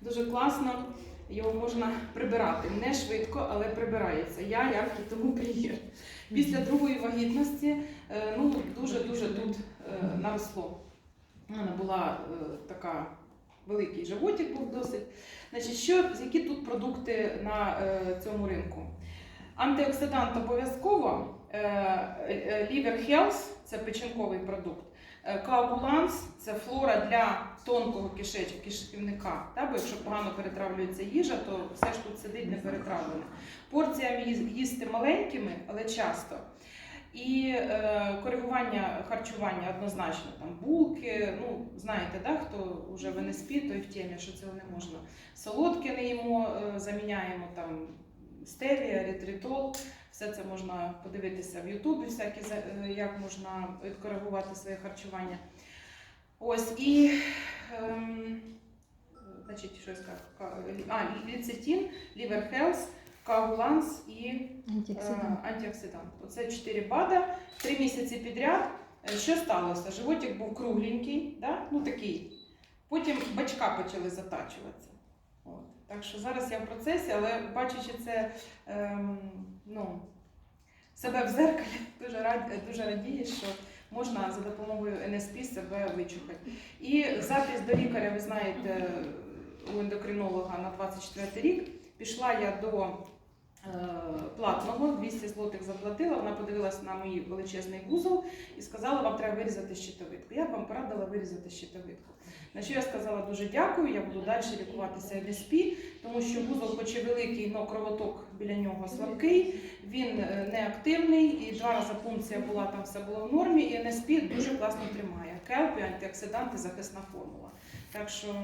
Дуже класно, його можна прибирати. Не швидко, але прибирається. Я як тому прем'єр. Після другої вагітності е, ну, дуже-дуже тут е, наросло. Мене була е, така великий животик був досить. Значить, що, які тут продукти на е, цьому ринку? Антиоксидант обов'язково, е, Liver Health – це печінковий продукт. Е, Коагуланс це флора для тонкого кишечка, кишківника. Та, бо якщо погано перетравлюється їжа, то все ж тут сидить не перетравлене. Порціями їсти маленькими, але часто. І е, коригування харчування однозначно там булки. Ну знаєте, да, хто вже в НСП, той в темі, що цього не можна. Солодке не їмо, е, заміняємо там стевія, ретритол. Все це можна подивитися в Ютубі, всякі е, як можна відкоригувати своє харчування. Ось і ем, значить, що я сказала? Ка- А, ліцетин, Liver Health, Коагуланс і Антиоксидант. Е, антиоксидант. Оце 4 БАДа, 3 місяці підряд. Е, Що сталося? Животик був кругленький, да? ну такий. Потім бачка почали затачуватися. От. Так що зараз я в процесі, але бачачи це ем, ну, себе в зеркалі, дуже, рад, дуже радію, що можна за допомогою НСП себе вичухати. І запис до лікаря, ви знаєте, у ендокринолога на 24 рік. Пішла я до платного, 200 злотих заплатила. Вона подивилася на мій величезний вузол і сказала, вам треба вирізати щитовидку. Я б вам порадила вирізати щитовидку. На що я сказала дуже дякую, я буду далі лікуватися НСП, тому що вузол, хоч і великий, але кровоток біля нього слабкий, він е, неактивний, і два рази пункція була, там все було в нормі, і НСП дуже класно тримає. Келпі, антиоксиданти, захисна формула. Так що